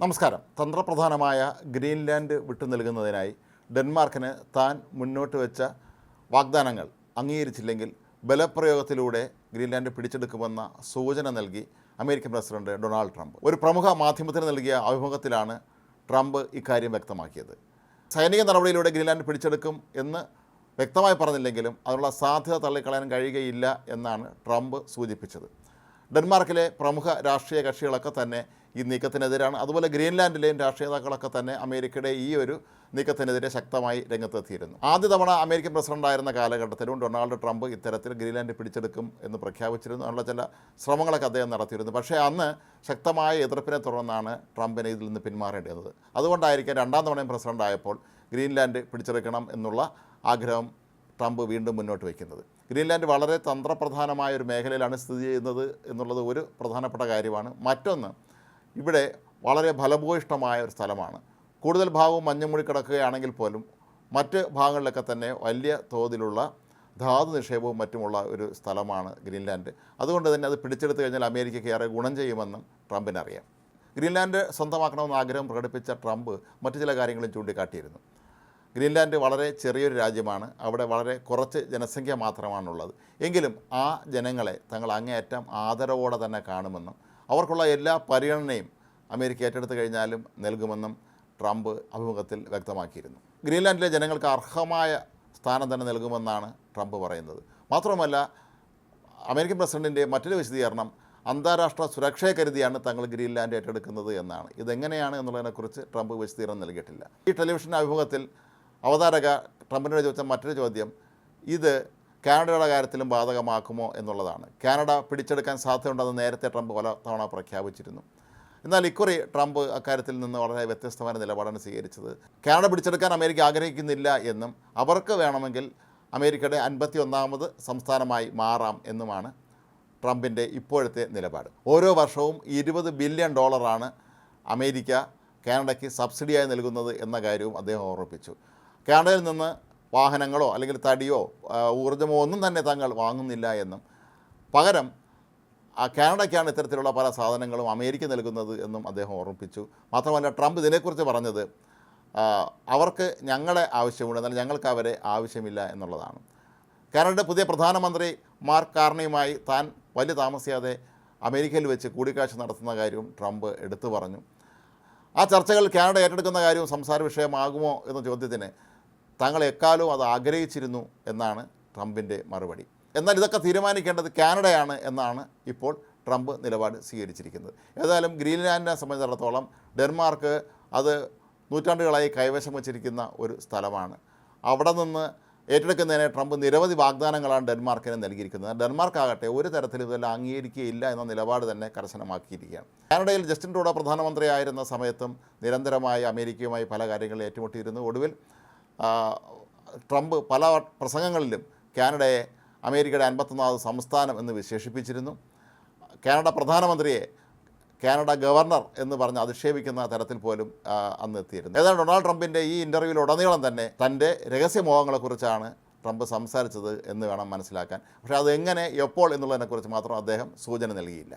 നമസ്കാരം. തന്ത്രപ്രധാനമായ ഗ്രീൻലാൻഡ് വിട്ടു നൽകുന്നതിനായി ഡെൻമാർക്കിന് താൻ മുന്നോട്ട് വെച്ച വാഗ്ദാനങ്ങൾ അംഗീകരിച്ചില്ലെങ്കിൽ ബലപ്രയോഗത്തിലൂടെ ഗ്രീൻലാൻഡ് പിടിച്ചെടുക്കുമെന്ന സൂചന നൽകി അമേരിക്കൻ പ്രസിഡന്റ് ഡൊണാൾഡ് ട്രംപ്. ഒരു പ്രമുഖ മാധ്യമത്തിന് നൽകിയ അഭിമുഖത്തിലാണ് ട്രംപ് ഇക്കാര്യം വ്യക്തമാക്കിയത്. സൈനിക നടപടിയിലൂടെ ഗ്രീൻലാൻഡ് പിടിച്ചെടുക്കും എന്ന് വ്യക്തമായി പറഞ്ഞില്ലെങ്കിലും അതിനുള്ള സാധ്യത തള്ളിക്കളയാൻ കഴിയുകയില്ല എന്നാണ് ട്രംപ് സൂചിപ്പിച്ചത്. ഡെൻമാർക്കിലെ പ്രമുഖ രാഷ്ട്രീയ കക്ഷികളൊക്കെ തന്നെ ഈ നീക്കത്തിനെതിരാണ്. അതുപോലെ ഗ്രീൻലാൻഡിലെയും രാഷ്ട്രീയ നേതാക്കളൊക്കെ തന്നെ അമേരിക്കയുടെ ഈ ഒരു നീക്കത്തിനെതിരെ ശക്തമായി രംഗത്തെത്തിയിരുന്നു. ആദ്യ തവണ അമേരിക്കൻ പ്രസിഡന്റായിരുന്ന കാലഘട്ടത്തിലും ഡൊണാൾഡ് ട്രംപ് ഇത്തരത്തിൽ ഗ്രീൻലാൻഡ് പിടിച്ചെടുക്കും എന്ന് പ്രഖ്യാപിച്ചിരുന്നു അതിനുള്ള ചില ശ്രമങ്ങളൊക്കെ അദ്ദേഹം നടത്തിയിരുന്നു. പക്ഷേ അന്ന് ശക്തമായ എതിർപ്പിനെ തുടർന്നാണ് ട്രംപിനെ ഇതിൽ നിന്ന് പിന്മാറേണ്ടിയിരുന്നത് അതുകൊണ്ടായിരിക്കാം രണ്ടാം തവണയും പ്രസിഡന്റ് ആയപ്പോൾ ഗ്രീൻലാൻഡ് പിടിച്ചെടുക്കണം എന്നുള്ള ആഗ്രഹം ട്രംപ് വീണ്ടും മുന്നോട്ട് വയ്ക്കുന്നത്. ഗ്രീൻലാൻഡ് വളരെ തന്ത്രപ്രധാനമായ ഒരു മേഖലയിലാണ് സ്ഥിതി ചെയ്യുന്നത് എന്നുള്ളത് ഒരു പ്രധാനപ്പെട്ട കാര്യമാണ്. മറ്റൊന്ന് ഇവിടെ വളരെ ഫലഭൂയിഷ്ടമായ ഒരു സ്ഥലമാണ്. കൂടുതൽ ഭാഗവും മഞ്ഞുമൂടി കിടക്കുകയാണെങ്കിൽ പോലും മറ്റ് ഭാഗങ്ങളിലൊക്കെ തന്നെ വലിയ തോതിലുള്ള ധാതു നിക്ഷേപവും മറ്റുമുള്ള ഒരു സ്ഥലമാണ് ഗ്രീൻലാൻഡ്. അതുകൊണ്ട് തന്നെ അത് പിടിച്ചെടുത്തു കഴിഞ്ഞാൽ അമേരിക്കയ്ക്ക് ഏറെ ഗുണം ചെയ്യുമെന്നും ട്രംപിനറിയാം. ഗ്രീൻലാൻഡ് സ്വന്തമാക്കണമെന്ന് ആഗ്രഹം പ്രകടിപ്പിച്ച ട്രംപ് മറ്റു ചില കാര്യങ്ങളും ചൂണ്ടിക്കാട്ടിയിരുന്നു. ഗ്രീൻലാൻഡ് വളരെ ചെറിയൊരു രാജ്യമാണ്. അവിടെ വളരെ കുറച്ച് ജനസംഖ്യ മാത്രമാണുള്ളത്. എങ്കിലും ആ ജനങ്ങളെ തങ്ങൾ അങ്ങേയറ്റം ആദരവോടെ തന്നെ കാണുമെന്നും അവർക്കുള്ള എല്ലാ പരിഗണനയും അമേരിക്ക ഏറ്റെടുത്ത് കഴിഞ്ഞാലും നൽകുമെന്നും ട്രംപ് അഭിമുഖത്തിൽ വ്യക്തമാക്കിയിരുന്നു. ഗ്രീൻലാൻഡിലെ ജനങ്ങൾക്ക് അർഹമായ സ്ഥാനം തന്നെ നൽകുമെന്നാണ് ട്രംപ് പറയുന്നത്. മാത്രമല്ല അമേരിക്കൻ പ്രസിഡന്റിന്റെ മറ്റൊരു വിശദീകരണം അന്താരാഷ്ട്ര സുരക്ഷയെ കരുതിയാണ് തങ്ങൾ ഗ്രീൻലാൻഡ് ഏറ്റെടുക്കുന്നത് എന്നാണ്. ഇതെങ്ങനെയാണ് എന്നുള്ളതിനെക്കുറിച്ച് ട്രംപ് വിശദീകരണം നൽകിയിട്ടില്ല. ഈ ടെലിവിഷൻ അഭിമുഖത്തിൽ അവതാരക ട്രംപിനോട് ചോദിച്ച മറ്റൊരു ചോദ്യം ഇത് കാനഡയുടെ കാര്യത്തിലും ബാധകമാക്കുമോ എന്നുള്ളതാണ്. കാനഡ പിടിച്ചെടുക്കാൻ സാധ്യതയുണ്ടെന്ന് നേരത്തെ ട്രംപ് പല തവണ പ്രഖ്യാപിച്ചിരുന്നു. എന്നാൽ ഇക്കുറി ട്രംപ് അക്കാര്യത്തിൽ നിന്ന് വളരെ വ്യത്യസ്തമായ നിലപാടാണ് സ്വീകരിച്ചത്. കാനഡ പിടിച്ചെടുക്കാൻ അമേരിക്ക ആഗ്രഹിക്കുന്നില്ല എന്നും അവർക്ക് വേണമെങ്കിൽ അമേരിക്കയുടെ അൻപത്തി ഒന്നാമത് സംസ്ഥാനമായി മാറാം എന്നുമാണ് ട്രംപിന്റെ ഇപ്പോഴത്തെ നിലപാട്. ഓരോ വർഷവും ഇരുപത് ബില്യൺ ഡോളറാണ് അമേരിക്ക കാനഡയ്ക്ക് സബ്സിഡിയായി നൽകുന്നത് എന്ന കാര്യവും അദ്ദേഹം ഓർമ്മിപ്പിച്ചു. കാനഡയിൽ നിന്ന് വാഹനങ്ങളോ അല്ലെങ്കിൽ തടിയോ ഊർജമോ ഒന്നും തന്നെ തങ്ങൾ വാങ്ങുന്നില്ല എന്നും. പകരം ആ കാനഡയ്ക്കാണ് ഇത്തരത്തിലുള്ള പല സാധനങ്ങളും അമേരിക്ക നൽകുന്നത് എന്നും അദ്ദേഹം ഓർമ്മിപ്പിച്ചു. മാത്രമല്ല ട്രംപ് ഇതിനെക്കുറിച്ച് പറഞ്ഞത് അവർക്ക് ഞങ്ങളെ ആവശ്യമുണ്ട് എന്നാൽ ഞങ്ങൾക്ക് അവരെ ആവശ്യമില്ല എന്നുള്ളതാണ്. കാനഡയുടെ പുതിയ പ്രധാനമന്ത്രി മാർക്ക് കാർണിയുമായി താൻ വലിയ താമസിയാതെ അമേരിക്കയിൽ വെച്ച് കൂടിക്കാഴ്ച നടത്തുന്ന കാര്യവും ട്രംപ് എടുത്തു പറഞ്ഞു. ആ ചർച്ചകൾ കാനഡ ഏറ്റെടുക്കുന്ന കാര്യവും സംസാര വിഷയമാകുമോ എന്ന ചോദ്യത്തിന് താങ്കൾ എക്കാലവും അത് ആഗ്രഹിച്ചിരുന്നു എന്നാണ് ട്രംപിന്റെ മറുപടി. എന്നാൽ ഇതൊക്കെ തീരുമാനിക്കേണ്ടത് കാനഡയാണ് എന്നാണ് ഇപ്പോൾ ട്രംപ് നിലപാട് സ്വീകരിച്ചിരിക്കുന്നത്. ഏതായാലും ഗ്രീൻലാൻഡിനെ സംബന്ധിച്ചിടത്തോളം ഡെൻമാർക്ക് അത് നൂറ്റാണ്ടുകളായി കൈവശം വച്ചിരിക്കുന്ന ഒരു സ്ഥലമാണ്. അവിടെ നിന്ന് ഏറ്റെടുക്കുന്നതിന് ട്രംപ് നിരവധി വാഗ്ദാനങ്ങളാണ് ഡെൻമാർക്കിന് നൽകിയിരിക്കുന്നത്. ഡെൻമാർക്ക് ആകട്ടെ ഒരു തരത്തിലും ഇതെല്ലാം അംഗീകരിക്കുകയില്ല എന്ന നിലപാട് തന്നെ കർശനമാക്കിയിരിക്കുകയാണ്. കാനഡയിൽ ജസ്റ്റിൻ ട്രൂഡോ പ്രധാനമന്ത്രിയായിരുന്ന സമയത്തും നിരന്തരമായി അമേരിക്കയുമായി പല കാര്യങ്ങളിൽ ഏറ്റുമുട്ടിയിരുന്നു. ഒടുവിൽ ട്രംപ് പല പ്രസംഗങ്ങളിലും കാനഡയെ അമേരിക്കയുടെ അൻപത്തൊന്നാമത് സംസ്ഥാനം എന്ന് വിശേഷിപ്പിച്ചിരുന്നു. കാനഡ പ്രധാനമന്ത്രിയെ കാനഡ ഗവർണർ എന്ന് പറഞ്ഞ് അധിക്ഷേപിക്കുന്ന തരത്തിൽ പോലും അന്ന് എത്തിയിരുന്നു. ഏതാണ്ട് ഡൊണാൾഡ് ട്രംപിന്റെ ഈ ഇന്റർവ്യൂവിൽ ഉടനീളം തന്നെ തന്റെ രഹസ്യമോഹങ്ങളെക്കുറിച്ചാണ് ട്രംപ് സംസാരിച്ചത് എന്ന് വേണം മനസ്സിലാക്കാൻ. പക്ഷേ അത് എങ്ങനെ എപ്പോൾ എന്നുള്ളതിനെക്കുറിച്ച് മാത്രം അദ്ദേഹം സൂചന നൽകിയില്ല.